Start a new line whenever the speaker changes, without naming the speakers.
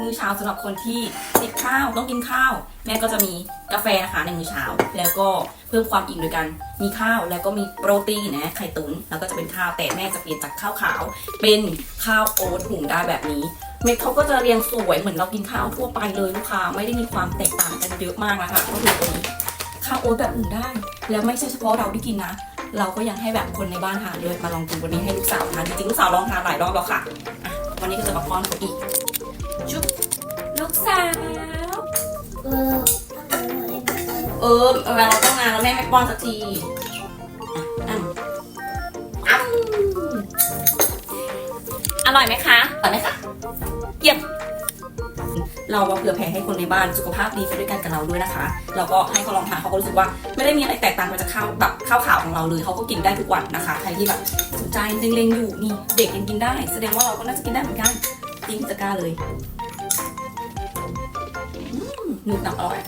มื้อเช้าสำหรับคนที่ติดข้าวต้องกินข้าว แม่ก็จะมีกาแฟนะคะในมื้อเช้า แล้วก็เพิ่มความอิ่มโดยกันมีข้าวแล้วก็มีโปรตีนนะไข่ตุ๋นแล้วก็จะเป็นข้าวแต่แม่จะเปลี่ยนจากข้าวขาว เป็นข้าวโอ๊ตหุงได้แบบนี้ เม็ดเขาก็จะเรียงสวยเหมือนเรากินข้าวทั่วไปเลยลูกค้าไม่ได้มีความแตกต่างกันเยอะมากนะคะก็คือตัวนี้ข้าวโอ๊ตแบบหุงได้ แล้วไม่ใช่เฉพาะเราที่กินนะเราก็ยังให้แบบคนในบ้านทานด้วยมาลองกินวันนี้ให้ลูกสาวทานจริงๆลูกสาวลองทานหลายรอบแล้วค่ะอะวันนี้ก็จะมาป้อนเขาอีก เออเวลาเราต้องงานแล้วแม่ไม่ป้อนสักทีอะอ้ำอ้ำอร่อยไหมคะอร่อยไหมคะเยี่ยมเรามาเผื่อแผ่ให้คนในบ้านสุขภาพดีไปด้วยกันกับเราด้วยนะคะ เราก็ให้เขาลองทานเขาก็รู้สึกว่าไม่ได้มีอะไรแตกต่างไปจากข้าวแบบข้าวขาวของเราเลยเขาก็กินได้ทุกวันนะคะ ใครที่แบบสนใจเล็งๆอยู่นี่เด็กยังกินได้ แสดงว่าเราก็น่าจะกินได้เหมือนกันจริงจะกล้าเลยอืมหนึบหนับอร่อย